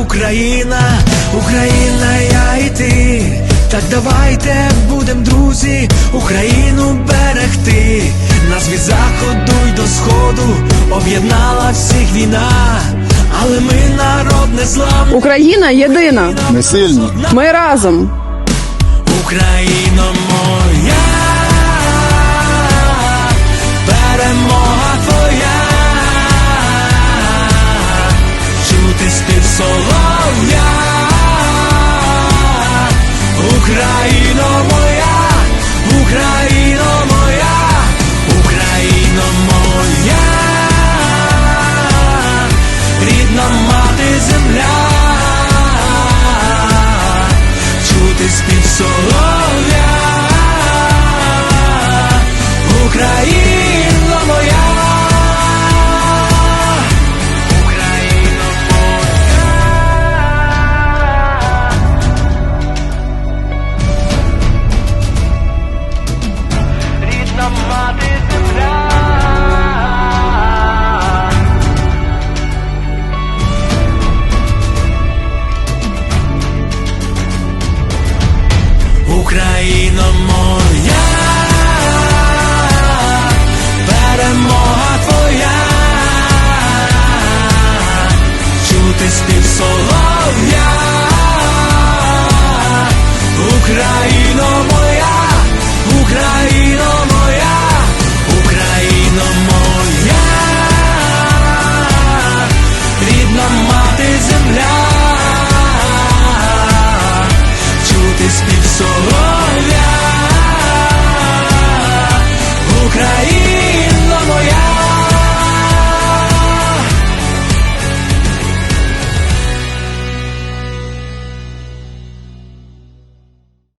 Україна, Україна, я і ти. Так давайте будем, друзі, Україну берегти. Нас від заходу й до сходу об'єднала всіх війна, але ми народ не зламний. Україна єдина. Ми сильні. Ми разом. Україно моя, Україно моя, Україно моя, Україно моя.